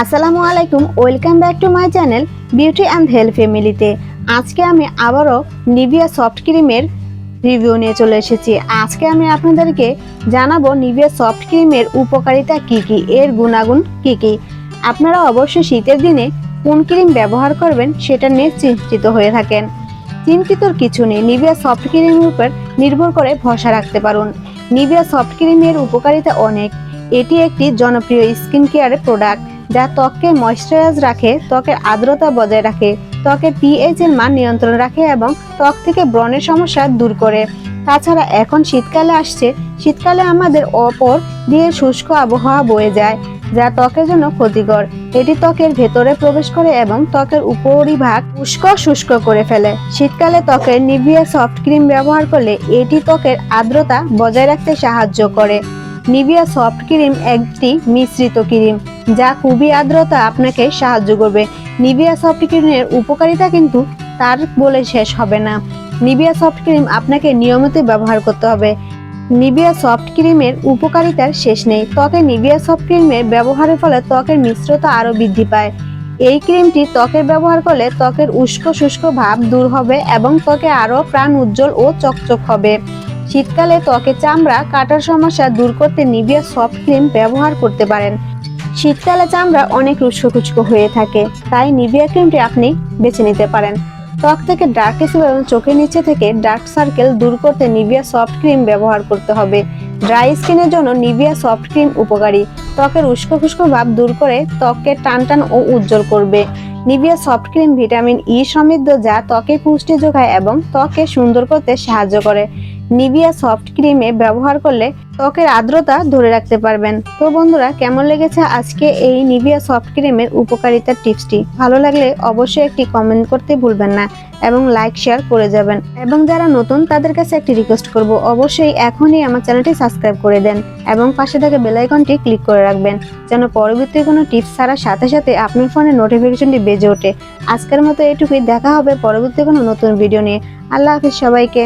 আসসালামু আলাইকুম, welcome back to my channel beauty and health ফ্যামিলিতে। আজকে আমি আবারও নিভিয়া সফট ক্রিমের রিভিউ নিয়ে চলে এসেছি। আজকে আমি আপনাদেরকে জানাব নিভিয়া সফট ক্রিমের উপকারিতা কি কি, এর গুণাগুণ কি কি। আপনারা অবশ্যই শীতের দিনে কোন ক্রিম ব্যবহার করবেন সেটা নিয়ে চিন্তিত হয়ে থাকেন। চিন্তিতর কিছু নেই, নিভিয়া সফট ক্রিমের উপর নির্ভর করে ভরসা রাখতে পারুন। নিভিয়া সফট ক্রিমের উপকারিতা অনেক। এটি একটি জনপ্রিয় স্কিন কেয়ারের প্রোডাক্ট যা ত্বককে ময়শ্চারাইজ রাখে, ত্বকের আর্দ্রতা বজায় রাখে ত্বকের পিএইচ এর মান নিয়ন্ত্রণ রাখে এবং ত্বক থেকে ব্রণের সমস্যা দূর করে। তাছাড়া এখন শীতকালে আসছে, শীতকালে আমাদের অপর দিয়ে শুষ্ক আবহাওয়া বয়ে যায়, যা ত্বকের জন্য ক্ষতিকর। এটি ত্বকের ভেতরে প্রবেশ করে এবং ত্বকের উপরিভাগ শুষ্ক শুষ্ক করে ফেলে। শীতকালে ত্বকের নিভিয়া সফট ক্রিম ব্যবহার করলে এটি ত্বকের আর্দ্রতা বজায় রাখতে সাহায্য করে। নিভিয়া সফট ক্রিম একটি মিশ্রিত ক্রিম। যা খুবই আর্দ্রতা আপনাকে সাহায্য করবে। নিভিয়া সফট ক্রিমের উপকারিতা কিন্তু তার বলে শেষ হবে না। নিভিয়া সফট ক্রিম আপনাকে নিয়মিত ব্যবহার করতে হবে। নিভিয়া সফট ক্রিমের উপকারিতার শেষ নেই। ত্বকে নিভিয়া সফট ক্রিমের ব্যবহারের ফলে ত্বকের মিশ্রতা আরও বৃদ্ধি পায়। এই ক্রিমটি ত্বকের ব্যবহার করলে ত্বকের উষ্ক শুষ্ক ভাব দূর হবে এবং ত্বকে আরও প্রাণ উজ্জ্বল ও চকচক হবে। শীতকালে ত্বকে চামড়া কাটার সমস্যা দূর করতে নিভিয়া সফট ক্রিম ব্যবহার করতে পারেন। শীতকালে চামড়া অনেক রুস্কো হয়ে থাকে, তাই নিভিয়া ক্রিমটি আপনি বেছে নিতে পারেন। ত্বক থেকে ডার্ক স্পট এবং চোখের নিচে থেকে ডার্ক সার্কেল দূর করতে নিভিয়া সফট ক্রিম ব্যবহার করতে হবে। ড্রাই স্কিনের জন্য নিভিয়া সফট ক্রিম উপকারী। ত্বকের উস্কো খুস্কো ভাব দূর করে ত্বককে টান টান ও উজ্জ্বল করবে। Nivea soft cream vitamin E সমৃদ্ধ যা ত্বকে পুষ্টি যোগায় এবং ত্বকে সুন্দর করতে সাহায্য করে। নিভিয়া সফট ক্রিমে ব্যবহার করলে ত্বকের আর্দ্রতা ধরে রাখতে পারবেন। তো বন্ধুরা, কেমন লেগেছে আজকে এই নিভিয়া সফট ক্রিমের উপকারিতার টিপসটি? ভালো লাগলে অবশ্যই একটি কমেন্ট করতে ভুলবেন না এবং লাইক, শেয়ার করে যাবেন। এবং যারা নতুন, তাদের কাছে একটি রিকোয়েস্ট করব, অবশ্যই এখনই আমার চ্যানেলটি সাবস্ক্রাইব করে দেন এবং পাশে থাকা বেলাইকনটি ক্লিক করে রাখবেন, যেন পরবর্তী কোনো টিপস ছাড়ার সাথে সাথে আপনার ফোনে নোটিফিকেশনটি বেজে ওঠে। আজকের মতো এটুকুই, দেখা হবে পরবর্তী কোনো নতুন ভিডিও নিয়ে। আল্লাহ হাফিজ সবাইকে।